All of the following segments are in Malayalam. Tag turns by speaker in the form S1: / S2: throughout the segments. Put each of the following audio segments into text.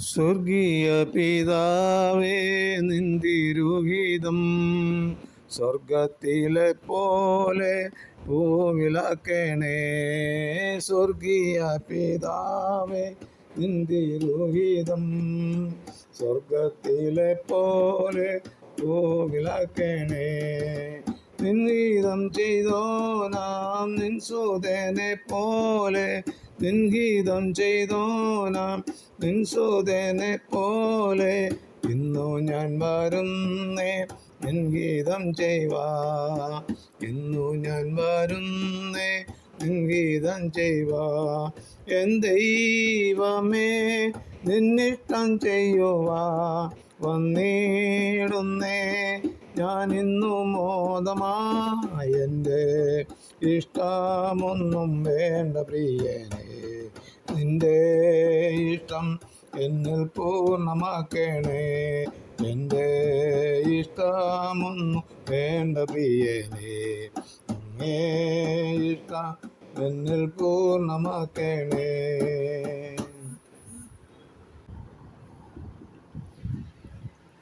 S1: സ്വർഗീയ പിതാവേ നിന്തിരുഹിതം സ്വർഗത്തിലെ പോലെ പൂവിളക്കണേ സ്വർഗീയ പിതാവേ നിന്തിരുഹിതം സ്വർഗത്തിലെ പോലെ പൂവിളക്കണേ നിന്നീതം ചെയ്തോ നാം നിൻ സൂതനെ പോലെ നിൻഗീതം ചെയ്തോ നാം പോലെ ഇന്നു ഞാൻ വരുന്നേ. നിൻഗീതം ചെയ്വാ. ഇന്നു ഞാൻ വരുന്നേ. നിൻഗീതം ചെയ്വാ. എൻ ദൈവമേ നിന്നിഷ്ടം ചെയ്യുവാ. വന്നിടുന്നേ. ഞാൻ ഇന്നു മോദമാ എന്റെ ഇഷ്ടമൊന്നും വേണ്ട പ്രിയനെ. നിന്റെ ഇഷ്ടം എന്നിൽ പൂർണമാക്കണേ. എന്റെ ഇഷ്ടമൊന്നും വേണ്ട പ്രിയനേ. അങ്ങേ ഇഷ്ടം എന്നിൽ പൂർണമാക്കണേ.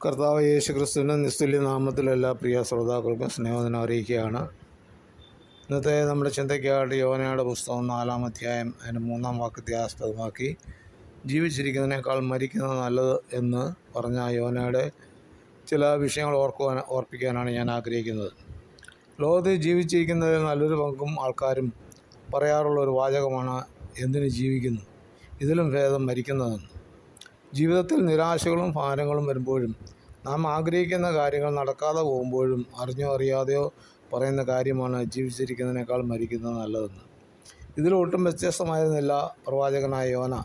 S1: കർത്താവ് യേശു ക്രിസ്തുവിന്റെ നിസ്തുല്യ നാമത്തിൽ പ്രിയ ശ്രോതാക്കൾക്കും സ്നേഹത്തിനും അറിയിക്കുകയാണ്. ഇന്നത്തെ നമ്മുടെ ചിന്തയ്ക്കായിട്ട് യോനയുടെ പുസ്തകം നാലാം അധ്യായം അതിന്റെ മൂന്നാം വാക്യത്തെ ആസ്പദമാക്കി. ജീവിച്ചിരിക്കുന്നതിനേക്കാൾ മരിക്കുന്നത് നല്ലത് എന്ന് പറഞ്ഞ യോനയുടെ ചില വിഷയങ്ങൾ ഓർക്കുവാൻ ഓർപ്പിക്കാനാണ് ഞാൻ ആഗ്രഹിക്കുന്നത്. ലോകത്തിൽ ജീവിച്ചിരിക്കുന്നതിൽ നല്ലൊരു പങ്കും ആൾക്കാരും പറയാറുള്ള ഒരു വാചകമാണ് എന്തിന് ജീവിക്കുന്നു? ഇതിലും ഭേദം മരിക്കുന്നതെന്ന്. ജീവിതത്തിൽ നിരാശകളും ഭാരങ്ങളും വരുമ്പോഴും നാം ആഗ്രഹിക്കുന്ന കാര്യങ്ങൾ നടക്കാതെ പോകുമ്പോഴും അറിഞ്ഞോ അറിയാതെയോ പറയുന്ന കാര്യമാണ് ജീവിച്ചിരിക്കുന്നതിനേക്കാൾ മരിക്കുന്നത് നല്ലതെന്ന്. ഇതിലൊട്ടും വ്യത്യസ്തമായിരുന്നില്ല പ്രവാചകനായ യോന.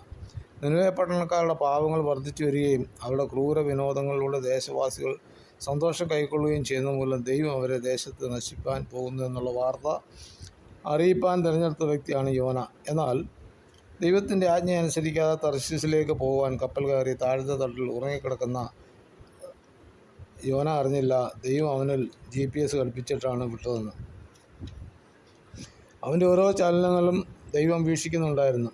S1: നിലവെ പട്ടണക്കാരുടെ പാവങ്ങൾ വർദ്ധിച്ചു വരികയും അവരുടെ ക്രൂര വിനോദങ്ങളിലൂടെ ദേശവാസികൾ സന്തോഷം കൈക്കൊള്ളുകയും ചെയ്യുന്ന മൂലം ദൈവം അവരെ ദേശത്ത് നശിപ്പാൻ പോകുന്നു എന്നുള്ള വാർത്ത അറിയിപ്പാൻ തിരഞ്ഞെടുത്ത വ്യക്തിയാണ് യോന. എന്നാൽ ദൈവത്തിന്റെ ആജ്ഞ അനുസരിക്കാതെ തർശീസിലേക്ക് പോകുവാൻ കപ്പൽ കയറി താഴ്ന്ന തട്ടിൽ ഉറങ്ങിക്കിടക്കുന്ന യോന അറിഞ്ഞില്ല. ദൈവം അവനിൽ ജി പി എസ് കൽപ്പിച്ചിട്ടാണ് വിട്ടതെന്ന്. അവന്റെ ഓരോ ചലനങ്ങളും ദൈവം വീക്ഷിക്കുന്നുണ്ടായിരുന്നു.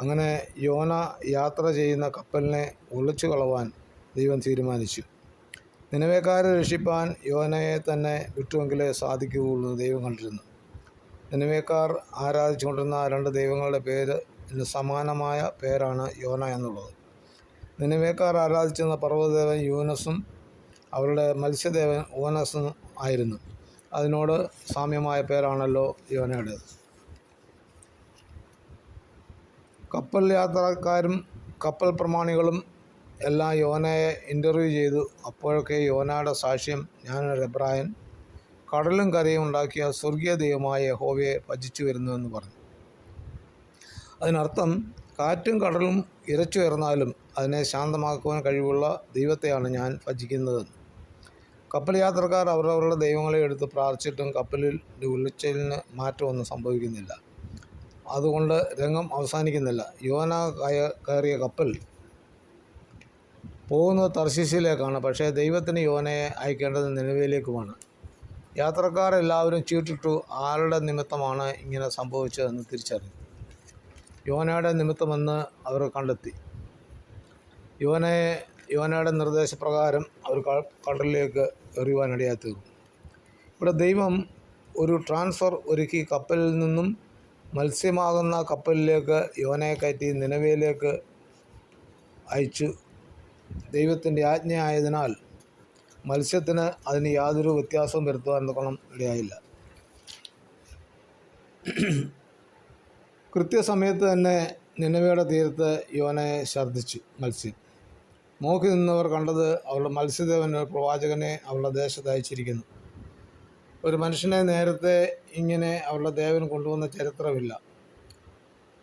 S1: അങ്ങനെ യോന യാത്ര ചെയ്യുന്ന കപ്പലിനെ ഒളിച്ചു കളവാൻ ദൈവം തീരുമാനിച്ചു. നിലവേക്കാരെ രക്ഷിപ്പാൻ യോനയെ തന്നെ വിട്ടുവെങ്കിലേ സാധിക്കുകയുള്ളൂ ദൈവം കണ്ടിരുന്നു. നിലവേക്കാർ ആരാധിച്ചുകൊണ്ടിരുന്ന രണ്ട് ദൈവങ്ങളുടെ പേര് സമാനമായ പേരാണ് യോന എന്നുള്ളത്. നിലവേക്കാർ ആരാധിച്ചിരുന്ന പർവതദേവൻ യൂനസും അവരുടെ മത്സ്യദേവൻ ഓനസും ആയിരുന്നു. അതിനോട് സാമ്യമായ പേരാണല്ലോ യോനയുടേത് കപ്പൽ യാത്രക്കാരും കപ്പൽ പ്രമാണികളും എല്ലാം യോനയെ ഇന്റർവ്യൂ ചെയ്തു. അപ്പോഴൊക്കെ യോനയുടെ സാക്ഷ്യം ഞാനൊരു എബ്രായൻ കടലും കരയും ഉണ്ടാക്കിയ സ്വർഗീയ ദൈവമായ ഹോവയെ ഭജിച്ചു വരുന്നുവെന്ന് പറഞ്ഞു. അതിനർത്ഥം കാറ്റും കടലും ഇരച്ചുയർന്നാലും അതിനെ ശാന്തമാക്കുവാൻ കഴിവുള്ള ദൈവത്തെയാണ് ഞാൻ ഭജിക്കുന്നത്. കപ്പൽ യാത്രക്കാർ അവരവരുടെ ദൈവങ്ങളെ എടുത്ത് പ്രാർത്ഥിച്ചിട്ടും കപ്പലിൽ ഉള്ളിച്ചലിന് മാറ്റമൊന്നും സംഭവിക്കുന്നില്ല. അതുകൊണ്ട് രംഗം അവസാനിക്കുന്നില്ല. യോന കയ കയറിയ കപ്പൽ പോകുന്നത് തർശീസിലേക്കാണ്. പക്ഷേ ദൈവത്തിന് യോനയെ അയക്കേണ്ടത് നിലവിലേക്കുമാണ്. യാത്രക്കാരെല്ലാവരും ചീട്ടിട്ടു ആരുടെ നിമിത്തമാണ് ഇങ്ങനെ സംഭവിച്ചതെന്ന് തിരിച്ചറിഞ്ഞു യോനയുടെ നിമിത്തമെന്ന് അവർ കണ്ടെത്തി. യോനയെ യോനയുടെ നിർദ്ദേശപ്രകാരം അവർ കടലിലേക്ക് എറിയുവാനിടയായി തീർന്നു ഇവിടെ ദൈവം ഒരു ട്രാൻസ്ഫർ ഒരുക്കി കപ്പലിൽ നിന്നും മത്സ്യമാകുന്ന കപ്പലിലേക്ക് യോനയെ കയറ്റി നിലവിലേക്ക് അയച്ചു. ദൈവത്തിന്റെ ആജ്ഞയായതിനാൽ മത്സ്യത്തിന് അതിന് യാതൊരു വ്യത്യാസവും വരുത്തുവാൻ നോക്കണം ഇടയായില്ല. കൃത്യസമയത്ത് തന്നെ നിലവയുടെ തീരത്ത് യോനയെ ഛർദ്ദിച്ചു മത്സ്യം. നോക്കി നിന്നവർ കണ്ടത് അവളുടെ മത്സ്യദേവൻ ഒരു പ്രവാചകനെ അവളുടെ ദേശത്ത് അയച്ചിരിക്കുന്നു. ഒരു മനുഷ്യനെ നേരത്തെ ഇങ്ങനെ അവളുടെ ദേവൻ കൊണ്ടുവന്ന ചരിത്രമില്ല.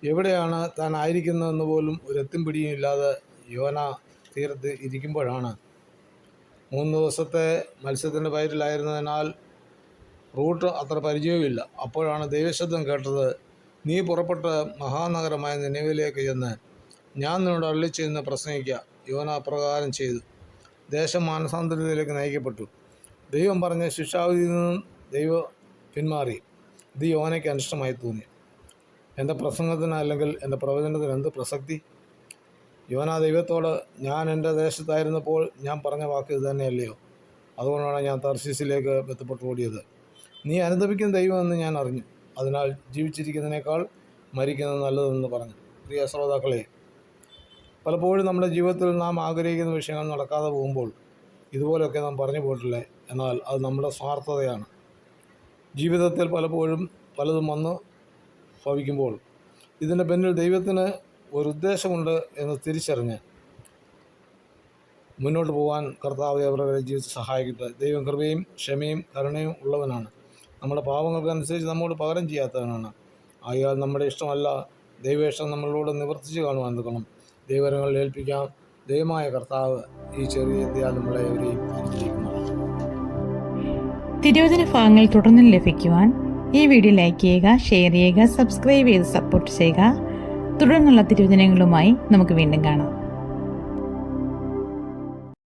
S1: എവിടെയാണ് താൻ ആയിരിക്കുന്നതെന്ന് പോലും ഒരു എത്തും പിടിയും ഇല്ലാതെ യോന തീരത്ത് ഇരിക്കുമ്പോഴാണ്. മൂന്ന് ദിവസത്തെ മത്സ്യത്തിന്റെ പയറ്റിലായിരുന്നതിനാൽ റൂട്ട് അത്ര പരിചയവുമില്ല. അപ്പോഴാണ് ദൈവശബ്ദം കേട്ടത് നീ പുറപ്പെട്ട് മഹാനഗരമായ നിലവിലേക്ക് ചെന്ന് ഞാൻ നിന്നോട് അള്ളിച്ചെന്ന് പ്രസംഗിക്കുക യോന അപ്രകാരം ചെയ്തു. ദേശം മാനസാന്തരത്തിലേക്ക് നയിക്കപ്പെട്ടു. ദൈവം പറഞ്ഞ ശിക്ഷാവിധിയിൽ നിന്നും ദൈവം പിന്മാറി. ഇത് യോനയ്ക്ക് അനിഷ്ടമായി തോന്നി. എന്റെ പ്രസംഗത്തിന് അല്ലെങ്കിൽ എന്റെ പ്രവചനത്തിന് എന്ത് പ്രസക്തി? യോന ദൈവത്തോട് ഞാൻ എന്റെ ദേശത്തായിരുന്നപ്പോൾ ഞാൻ പറഞ്ഞ വാക്ക് ഇത് തന്നെയല്ലയോ? അതുകൊണ്ടാണ് ഞാൻ തർശീസിലേക്ക് ബന്ധപ്പെട്ട് ഓടിയത്. നീ അനുദപിക്കുന്ന ദൈവമെന്ന് ഞാൻ അറിഞ്ഞു. അതിനാൽ ജീവിച്ചിരിക്കുന്നതിനേക്കാൾ മരിക്കുന്നത് നല്ലതെന്ന് പറഞ്ഞു. പ്രിയ ശ്രോതാക്കളെ പലപ്പോഴും നമ്മുടെ ജീവിതത്തിൽ നാം ആഗ്രഹിക്കുന്ന വിഷയങ്ങൾ നടക്കാതെ പോകുമ്പോൾ ഇതുപോലെയൊക്കെ നാം പറഞ്ഞു പോയിട്ടില്ലേ? എന്നാൽ അത് നമ്മുടെ സ്വാർത്ഥതയാണ്. ജീവിതത്തിൽ പലപ്പോഴും പലതും വന്ന് ഭവിക്കുമ്പോൾ ഇതിന്റെ പിന്നിൽ ദൈവത്തിന് ഒരു ഉദ്ദേശമുണ്ട് എന്ന് തിരിച്ചറിഞ്ഞ് മുന്നോട്ട് പോകാൻ കർത്താവ് അവരുടെ ജീവിതത്തിൽ സഹായിക്കട്ടെ. ദൈവം കൃപയും ക്ഷമയും കരുണയും ഉള്ളവനാണ്. നമ്മുടെ പാവങ്ങൾക്കനുസരിച്ച് നമ്മോട് പകരം ചെയ്യാത്തവനാണ്. ആയാൽ നമ്മുടെ ഇഷ്ടമല്ല. ദൈവേഷ്ടം നമ്മളിലൂടെ നിവർത്തിച്ച് കാണുവാൻ നിൽക്കണം. ദൈവരങ്ങളിൽ ഏൽപ്പിക്കാം. ദൈവമായ കർത്താവ് ഈ ചെറിയ ഇന്ത്യ നമ്മളെ
S2: തിരുവചന ഭാഗങ്ങൾ തുടർന്നും ലഭിക്കുവാൻ ഈ വീഡിയോ ലൈക്ക് ചെയ്യുക ഷെയർ ചെയ്യുക സബ്സ്ക്രൈബ് ചെയ്ത് സപ്പോർട്ട് ചെയ്യുക. തുടർന്നുള്ള തിരുവചനങ്ങളുമായി നമുക്ക് വീണ്ടും കാണാം.